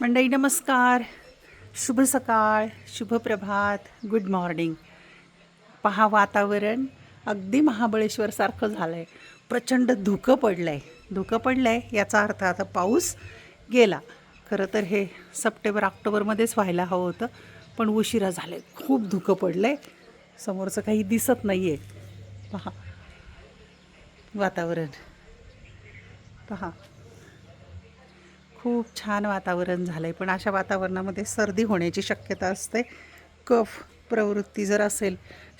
मंडई नमस्कार. शुभ सकाळ शुभ प्रभात गुड मॉर्निंग पहा वातावरण अगदी महाबळेश्वरसारखं झालं आहे प्रचंड धुकं पडलं आहे धुकं पडलं आहे याचा अर्थ आता पाऊस गेला. खरं तर हे सप्टेंबर ऑक्टोबरमध्येच व्हायला हवं होतं पण उशिरा झालं आहे खूप धुकं पडलं आहे समोरचं काही दिसत नाही आहे पहा. वातावरण. पहा. खूप छान वातावरण झालं आहे पण अशा वातावरणामध्ये सर्दी होण्याची शक्यता असते. कफ प्रवृत्ती जर असेल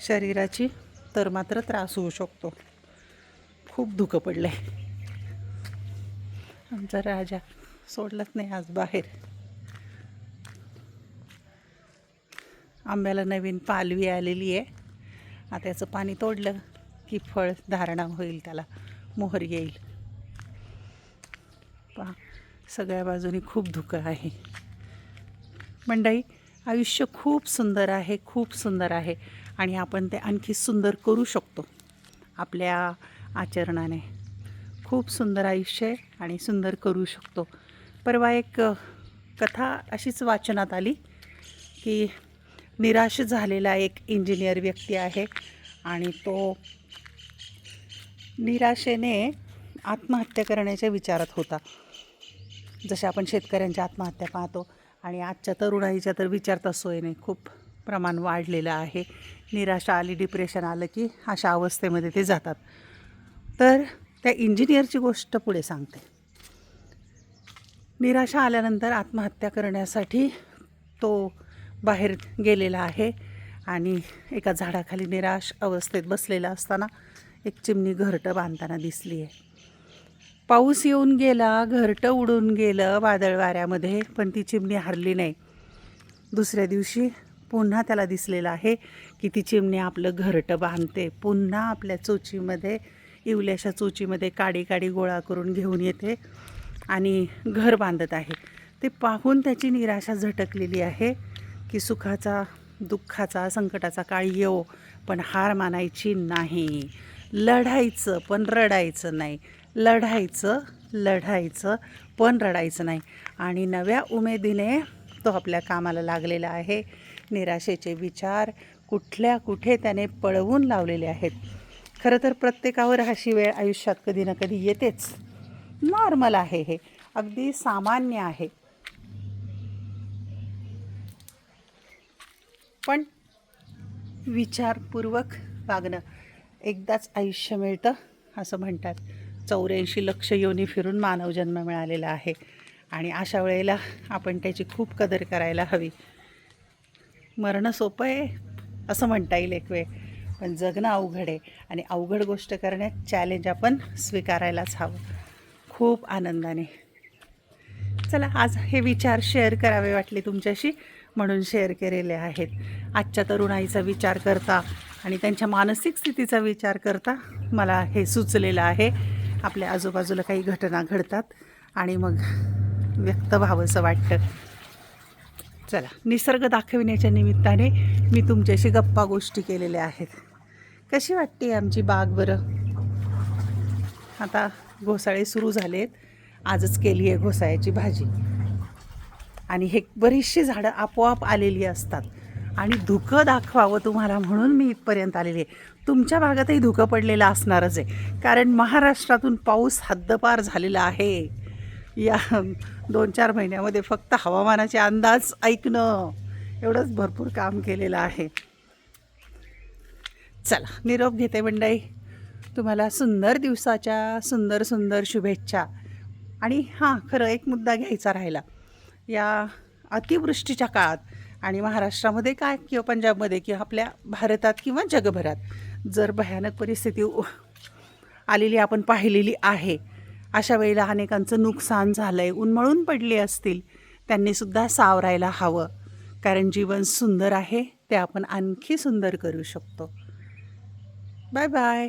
शरीराची तर मात्र त्रास होऊ शकतो. खूप धुकं पडलं आहे आमचा राजा सोडलाच नाही आज बाहेर. आंब्याला नवीन पालवी आलेली आहे. आता त्याचं पाणी तोडलं की फळ धारणा होईल त्याला. मोहर येईल. पहा. सगळ्या बाजूनी खूप धुकं आहे. मंडई आयुष्य खूप सुंदर आहे खूप सुंदर आहे आणि आपण ते आणखी सुंदर करू शकतो आपल्या आचरणाने. खूप सुंदर आयुष्य आहे आणि सुंदर करू शकतो. परवा एक कथा अशीच वाचनात आली की निराश झालेला एक इंजिनियर व्यक्ती आहे आणि तो निराशेने आत्महत्या करण्याच्या विचारात होता. जसे आपण शेतकऱ्यांच्या आत्महत्या पाहतो आणि आजच्या तरुणाईच्या तर विचारता सोय नाही खूप प्रमाण वाढलेलं आहे. निराशा आली डिप्रेशन आलं की अशा अवस्थेमध्ये ते जातात. तर त्या इंजिनियरची गोष्ट पुढे सांगते. निराशा आल्यानंतर आत्महत्या करण्यासाठी तो बाहेर गेलेला आहे आणि एका झाडाखाली निराश अवस्थेत बसलेला असताना एक चिमणी घरटं बांधताना दिसली आहे पाऊस येऊन गेला घरटं उडून गेलं वादळ वाऱ्यामध्ये पण ती चिमणी हरली नाही. दुसऱ्या दिवशी पुन्हा त्याला दिसलेलं आहे की ती चिमणी आपलं घरटं बांधते. पुन्हा आपल्या चोचीमध्ये इवल्याशा चोचीमध्ये काडी काडी गोळा करून घेऊन येते आणि घर बांधत आहे. ते पाहून त्याची निराशा झटकलेली आहे की सुखाचा दुःखाचा संकटाचा काळ येवो पण हार मानायची नाही. लढायचं पण रडायचं नाही. लढायचं लढायचं पण रडायचं नाही. आणि नव्या उमेदीने तो आपल्या कामाला लागलेला आहे. निराशेचे विचार कुठल्या कुठे त्याने पळवून लावलेले आहेत. खरं तर प्रत्येकावर अशी वेळ आयुष्यात कधी ना कधी येतेच. नॉर्मल आहे हे. अगदी सामान्य आहे. पण विचारपूर्वक वागणं एकदाच आयुष्य मिळतं असं म्हणतात. चौऱ्याऐंशी लक्ष योनी फिरून मानवजन्म मिळालेला आहे. आणि अशा वेळेला आपण त्याची खूप कदर करायला हवी. मरणं सोपं आहे असं म्हणता येईल एक वेळ. पण जगणं अवघड आहे आणि अवघड गोष्ट करण्यात चॅलेंज आपण स्वीकारायलाच हवं. खूप आनंदाने. चला आज हे विचार शेअर करावे वाटले तुमच्याशी म्हणून शेअर केलेले आहेत. आजच्या तरुणाईचा विचार करता आणि त्यांच्या मानसिक स्थितीचा विचार करता मला हे सुचलेलं आहे. आपल्या आजूबाजूला काही घटना घडतात आणि मग व्यक्त व्हावंसं वाटतं. चला निसर्ग दाखविण्याच्या निमित्ताने मी तुमच्याशी गप्पा गोष्टी केलेल्या आहेत. कशी वाटते आमची बाग बरं? आता घोसाळे सुरू झालेत. आजच केली आहे घोसाळ्याची भाजी. आणि हे बरीचशी झाडं आपोआप आलेली असतात. आणि धुकं दाखवावं तुम्हाला म्हणून मी इथपर्यंत आलेली आहे. तुमच्या भागातही धुकं पडलेलं असणारच आहे. कारण महाराष्ट्रातून पाऊस हद्दपार झालेला आहे. या दोन चार महिन्यामध्ये फक्त हवामानाचे अंदाज ऐकणं एवढंच भरपूर काम केलेलं आहे. चला निरोप घेते मंडई तुम्हाला सुंदर दिवसाच्या सुंदर सुंदर शुभेच्छा. आणि हां खरं एक मुद्दा घ्यायचा राहिला. या अतिवृष्टीच्या काळात आणि महाराष्ट्रामध्ये काय किंवा पंजाबमध्ये किंवा आपल्या भारतात किंवा जगभरात जर भयानक परिस्थिती उ- आलेली आपण पाहिलेली आहे अशा वेळेला अनेकांचं नुकसान झालं आहे उन्मळून पडले असतील त्यांनीसुद्धा सावरायला हवं. कारण जीवन सुंदर आहे ते आपण आणखी सुंदर करू शकतो. Bye bye